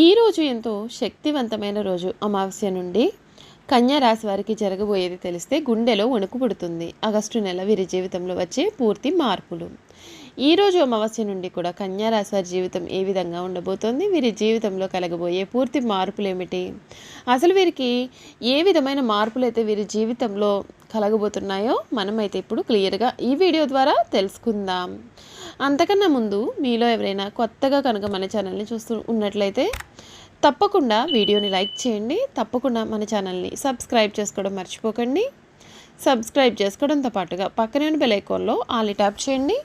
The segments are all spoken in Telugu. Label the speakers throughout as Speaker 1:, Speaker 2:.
Speaker 1: ఈరోజు ఎంతో శక్తివంతమైన రోజు అమావాస్య నుండి కన్యా రాశి వారికి జరగబోయేది తెలిస్తే గుండెలో వణుకు పుడుతుంది. ఆగస్టు నెల వీరి జీవితంలో వచ్చే పూర్తి మార్పులు. ఈరోజు అమావాస్య నుండి కూడా కన్యారాశి వారి జీవితం ఏ విధంగా ఉండబోతోంది? వీరి జీవితంలో కలగబోయే పూర్తి మార్పులు ఏమిటి అసలు వీరికి ఏ విధమైన మార్పులు అయితే వీరి జీవితంలో కలగబోతున్నాయో మనమైతే ఇప్పుడు క్లియర్గా ఈ వీడియో ద్వారా తెలుసుకుందాం. అంతకన్నా ముందు మీలో ఎవరైనా కొత్తగా కనుక మన ఛానల్ని చూస్తూ ఉన్నట్లయితే తప్పకుండా వీడియోని లైక్ చేయండి. తప్పకుండా మన ఛానల్ని సబ్స్క్రైబ్ చేసుకోవడం మర్చిపోకండి. సబ్స్క్రైబ్ చేసుకోవడంతో పాటుగా పక్కనే ఉన్న బెల్ ఐకాన్లో ఆల్ ట్యాప్ చేయండి.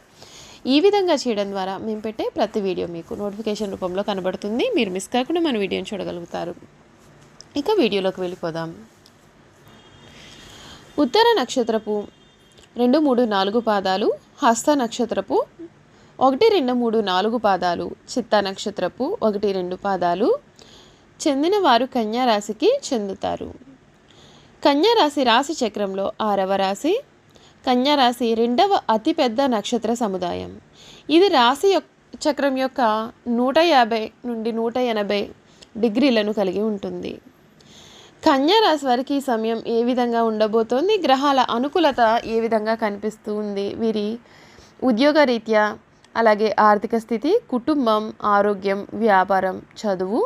Speaker 1: ఈ విధంగా చేయడం ద్వారా మేము పెట్టే ప్రతి వీడియో మీకు నోటిఫికేషన్ రూపంలో కనబడుతుంది. మీరు మిస్ కాకుండా మన వీడియోని చూడగలుగుతారు. ఇక వీడియోలోకి వెళ్ళిపోదాం. ఉత్తర నక్షత్రపు రెండు మూడు నాలుగు పాదాలు హస్త నక్షత్రపు ఒకటి రెండు మూడు నాలుగు పాదాలు చిత్త నక్షత్రపు ఒకటి రెండు పాదాలు చెందిన వారు కన్యారాశికి చెందుతారు. కన్యారాశి రాశి చక్రంలో ఆరవ రాశి కన్యారాశి రెండవ అతిపెద్ద నక్షత్ర సముదాయం. ఇది రాశి యొక్క చక్రం యొక్క నూట యాభై నుండి నూట ఎనభై డిగ్రీలను కలిగి ఉంటుంది. కన్యారాశి వారికి ఈ సమయం ఏ విధంగా ఉండబోతోంది? గ్రహాల అనుకూలత ఏ విధంగా కనిపిస్తూ ఉంది? వీరి ఉద్యోగ రీత్యా అలాగే ఆర్థిక స్థితి కుటుంబం ఆరోగ్యం వ్యాపారం చదువు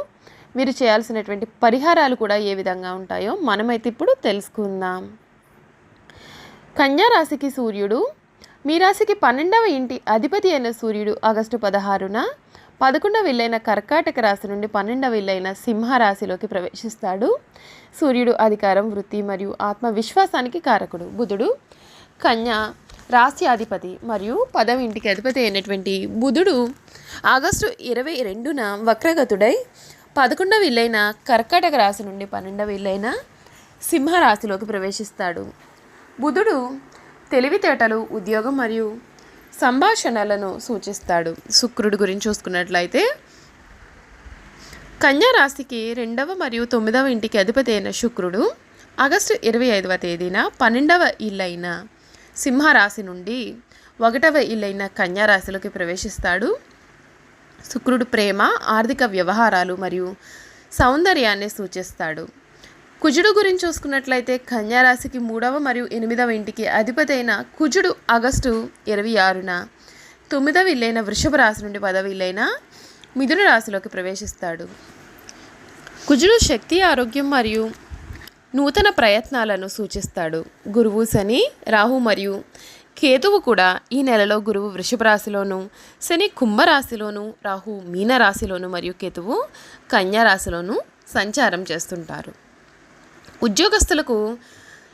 Speaker 1: వీరు చేయాల్సినటువంటి పరిహారాలు కూడా ఏ విధంగా ఉంటాయో మనమైతే ఇప్పుడు తెలుసుకుందాం. కన్యా రాశికి సూర్యుడు మీ రాశికి పన్నెండవ ఇంటి అధిపతి అయిన సూర్యుడు ఆగస్టు పదహారున పదకొండవ ఇల్లైన కర్కాటక రాశి నుండి పన్నెండవ ఇల్లైన సింహరాశిలోకి ప్రవేశిస్తాడు. సూర్యుడు అధికారం వృత్తి మరియు ఆత్మవిశ్వాసానికి కారకుడు. బుధుడు కన్యా రాశి అధిపతి మరియు పదవ ఇంటికి అధిపతి అయినటువంటి బుధుడు ఆగస్టు ఇరవై రెండున వక్రగతుడై పదకొండవ ఇల్లైన కర్కాటక రాశి నుండి పన్నెండవ ఇల్లైన సింహరాశిలోకి ప్రవేశిస్తాడు. బుధుడు తెలివితేటలు ఉద్యోగం మరియు సంభాషణలను సూచిస్తాడు. శుక్రుడు గురించి చూసుకున్నట్లయితే కన్యారాశికి రెండవ మరియు తొమ్మిదవ ఇంటికి అధిపతి అయిన శుక్రుడు ఆగస్టు ఇరవై ఐదవ తేదీన పన్నెండవ ఇల్లైన సింహరాశి నుండి ఒకటవ ఇల్లైన కన్యా రాశిలోకి ప్రవేశిస్తాడు. శుక్రుడు ప్రేమ ఆర్థిక వ్యవహారాలు మరియు సౌందర్యాన్ని సూచిస్తాడు. కుజుడు గురించి చూసుకున్నట్లయితే కన్యారాశికి మూడవ మరియు ఎనిమిదవ ఇంటికి అధిపతి అయిన కుజుడు ఆగస్టు ఇరవై ఆరున. తొమ్మిదవ ఇల్లైన వృషభ రాశి నుండి పదవ ఇల్లైన మిథున రాశిలోకి ప్రవేశిస్తాడు. కుజుడు శక్తి ఆరోగ్యం మరియు నూతన ప్రయత్నాలను సూచిస్తాడు. గురువు శని రాహు మరియు కేతువు కూడా ఈ నెలలో గురువు వృషభ రాశిలోను శని కుంభరాశిలోను రాహు మీన రాశిలోను మరియు కేతువు కన్యారాశిలోను సంచారం చేస్తుంటారు. ఉద్యోగస్తులకు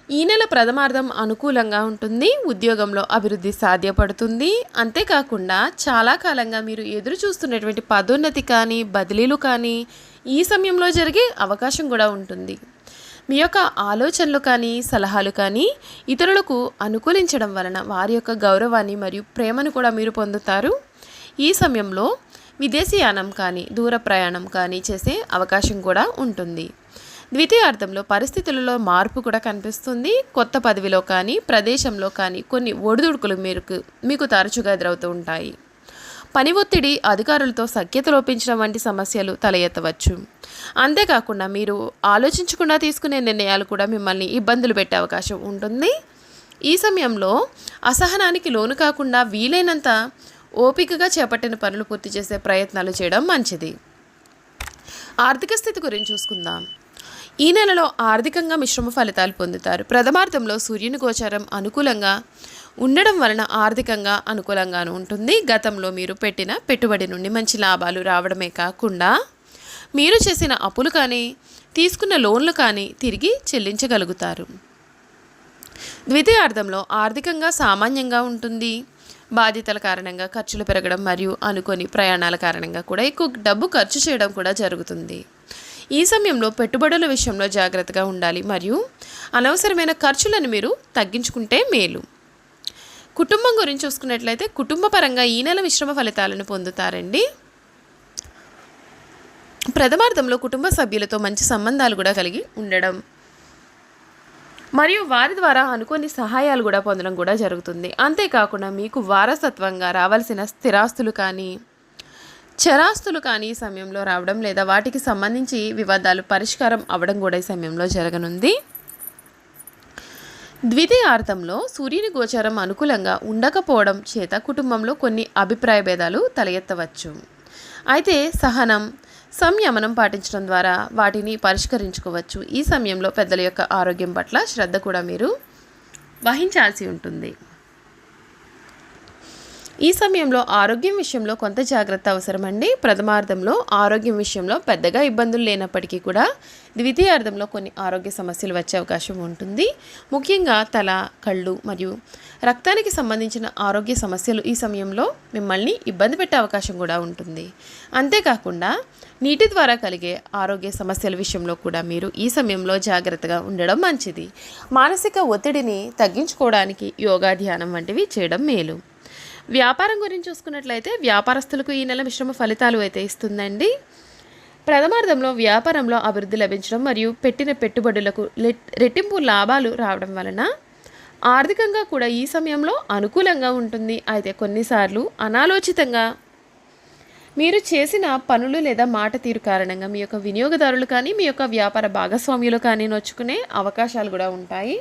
Speaker 1: ఈ నెల ప్రథమార్థం అనుకూలంగా ఉంటుంది ఉద్యోగంలో అభివృద్ధి సాధ్యపడుతుంది. అంతేకాకుండా చాలా కాలంగా మీరు ఎదురు చూస్తున్నటువంటి పదోన్నతి కానీ బదిలీలు కానీ ఈ సమయంలో జరిగే అవకాశం కూడా ఉంటుంది. మీ యొక్క ఆలోచనలు కానీ సలహాలు కానీ ఇతరులకు అనుకూలించడం వలన వారి యొక్క గౌరవాన్ని మరియు ప్రేమను కూడా మీరు పొందుతారు. ఈ సమయంలో విదేశీయానం కానీ దూర ప్రయాణం కానీ చేసే అవకాశం కూడా ఉంటుంది. ద్వితీయార్థంలో పరిస్థితులలో మార్పు కూడా కనిపిస్తుంది. కొత్త పదవిలో కానీ ప్రదేశంలో కానీ కొన్ని ఒడిదుడుకులు మీకు మీకు తరచుగా ఎదురవుతూ ఉంటాయి. పని ఒత్తిడి అధికారులతో సఖ్యత లోపించడం వంటి సమస్యలు తల ఎత్తవచ్చు. అంతేకాకుండా మీరు ఆలోచించకుండా తీసుకునే నిర్ణయాలు కూడా మిమ్మల్ని ఇబ్బందులు పెట్టే అవకాశం ఉంటుంది. ఈ సమయంలో అసహనానికి లోను కాకుండా వీలైనంత ఓపికగా చేపట్టిన పనులు పూర్తి చేసే ప్రయత్నాలు చేయడం మంచిది. ఆర్థిక స్థితి గురించి చూసుకుందాం. ఈ నెలలో ఆర్థికంగా మిశ్రమ ఫలితాలు పొందుతారు. ప్రథమార్థంలో సూర్యుని గోచారం అనుకూలంగా ఉండడం వలన ఆర్థికంగా అనుకూలంగాను ఉంటుంది. గతంలో మీరు పెట్టిన పెట్టుబడి నుండి మంచి లాభాలు రావడమే కాకుండా మీరు చేసిన అప్పులు కానీ తీసుకున్న లోన్లు కానీ తిరిగి చెల్లించగలుగుతారు. ద్వితీయార్థంలో ఆర్థికంగా సామాన్యంగా ఉంటుంది. బాధ్యతల కారణంగా ఖర్చులు పెరగడం మరియు అనుకోని ప్రయాణాల కారణంగా కూడా ఎక్కువ డబ్బు ఖర్చు చేయడం కూడా జరుగుతుంది. ఈ సమయంలో పెట్టుబడుల విషయంలో జాగ్రత్తగా ఉండాలి మరియు అనవసరమైన ఖర్చులను మీరు తగ్గించుకుంటే మేలు. కుటుంబం గురించి చూసుకున్నట్లయితే కుటుంబ పరంగా ఈ నెల మిశ్రమ ఫలితాలను పొందుతారండి. ప్రథమార్థంలో కుటుంబ సభ్యులతో మంచి సంబంధాలు కూడా కలిగి ఉండడం. మరియు వారి ద్వారా అనుకోని సహాయాలు కూడా పొందడం కూడా జరుగుతుంది. అంతేకాకుండా మీకు వారసత్వంగా రావాల్సిన స్థిరాస్తులు కానీ చరాస్తులు కానీ ఈ సమయంలో రావడం లేదా వాటికి సంబంధించి వివాదాలు పరిష్కారం అవ్వడం కూడా ఈ సమయంలో జరగనుంది. ద్వితీయార్థంలో సూర్యుని గోచారం అనుకూలంగా ఉండకపోవడం చేత కుటుంబంలో కొన్ని అభిప్రాయ భేదాలు తలెత్తవచ్చు. అయితే సహనం సంయమనం పాటించడం ద్వారా వాటిని పరిష్కరించుకోవచ్చు. ఈ సమయంలో పెద్దల యొక్క ఆరోగ్యం పట్ల శ్రద్ధ కూడా మీరు వహించాల్సి ఉంటుంది. ఈ సమయంలో ఆరోగ్యం విషయంలో కొంత జాగ్రత్త అవసరమండి. ప్రథమార్థంలో ఆరోగ్యం విషయంలో పెద్దగా ఇబ్బందులు లేనప్పటికీ కూడా ద్వితీయార్థంలో కొన్ని ఆరోగ్య సమస్యలు వచ్చే అవకాశం ఉంటుంది. ముఖ్యంగా తల కళ్ళు మరియు రక్తానికి సంబంధించిన ఆరోగ్య సమస్యలు ఈ సమయంలో మిమ్మల్ని ఇబ్బంది పెట్టే అవకాశం కూడా ఉంటుంది. అంతేకాకుండా నీటి ద్వారా కలిగే ఆరోగ్య సమస్యల విషయంలో కూడా మీరు ఈ సమయంలో జాగ్రత్తగా ఉండడం మంచిది. మానసిక ఒత్తిడిని తగ్గించుకోవడానికి యోగా ధ్యానం వంటివి చేయడం మేలు. వ్యాపారం గురించి చూసుకున్నట్లయితే వ్యాపారస్తులకు ఈ నెల మిశ్రమ ఫలితాలు అయితే ఇస్తుందండి. ప్రథమార్థంలో వ్యాపారంలో అభివృద్ధి లభించడం మరియు పెట్టిన పెట్టుబడులకు రెట్టింపు లాభాలు రావడం వలన ఆర్థికంగా కూడా ఈ సమయంలో అనుకూలంగా ఉంటుంది. అయితే కొన్నిసార్లు అనాలోచితంగా మీరు చేసిన పనులు లేదా మాట తీరు కారణంగా మీ యొక్క వినియోగదారులు కానీ మీ యొక్క వ్యాపార భాగస్వామ్యులు కానీ నొచ్చుకునే అవకాశాలు కూడా ఉంటాయి.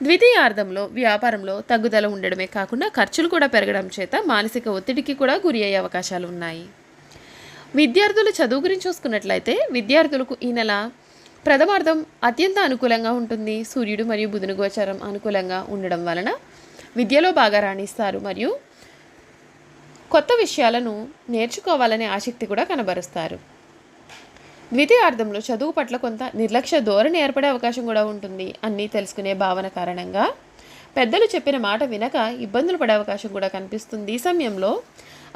Speaker 1: ద్వితీయార్థంలో వ్యాపారంలో తగ్గుదల ఉండడమే కాకుండా ఖర్చులు కూడా పెరగడం చేత మానసిక ఒత్తిడికి కూడా గురి అయ్యే అవకాశాలు ఉన్నాయి. విద్యార్థుల చదువు గురించి చూసుకున్నట్లయితే విద్యార్థులకు ఈ నెల ప్రథమార్థం అత్యంత అనుకూలంగా ఉంటుంది. సూర్యుడు మరియు బుధుని గోచారం అనుకూలంగా ఉండడం వలన విద్యలో బాగా రాణిస్తారు మరియు కొత్త విషయాలను నేర్చుకోవాలనే ఆసక్తి కూడా కనబరుస్తారు. ద్వితీయార్థంలో చదువు పట్ల కొంత నిర్లక్ష్య ధోరణి ఏర్పడే అవకాశం కూడా ఉంటుంది. అన్నీ తెలుసుకునే భావన కారణంగా పెద్దలు చెప్పిన మాట వినక ఇబ్బందులు పడే అవకాశం కూడా కనిపిస్తుంది. ఈ సమయంలో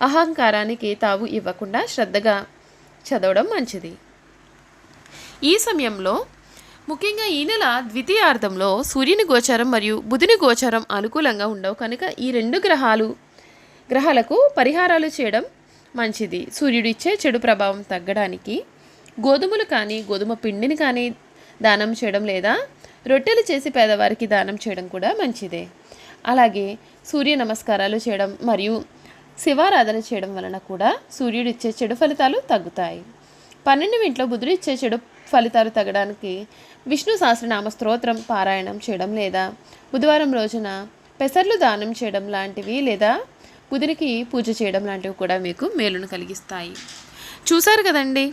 Speaker 1: అహంకారానికి తావు ఇవ్వకుండా శ్రద్ధగా చదవడం మంచిది. ఈ సమయంలో ముఖ్యంగా ఈ నెల ద్వితీయార్థంలో సూర్యుని గోచారం మరియు బుధుని గోచారం అనుకూలంగా ఉండవు. కనుక ఈ రెండు గ్రహాలు గ్రహాలకు పరిహారాలు చేయడం మంచిది. సూర్యుడు ఇచ్చే చెడు ప్రభావం తగ్గడానికి గోధుమలు కానీ గోధుమ పిండిని కానీ దానం చేయడం లేదా రొట్టెలు చేసి పేదవారికి దానం చేయడం కూడా మంచిదే. అలాగే సూర్య నమస్కారాలు చేయడం మరియు శివారాధన చేయడం వలన కూడా సూర్యుడు ఇచ్చే చెడు ఫలితాలు తగ్గుతాయి. పన్నెండు ఇంట్లో బుధుడు ఇచ్చే చెడు ఫలితాలు తగ్గడానికి విష్ణు సహస్రనామ స్తోత్రం పారాయణం చేయడం లేదా బుధవారం రోజున పెసర్లు దానం చేయడం లాంటివి లేదా బుధునికి పూజ చేయడం లాంటివి కూడా మీకు మేలును కలిగిస్తాయి. చూశారు కదండి?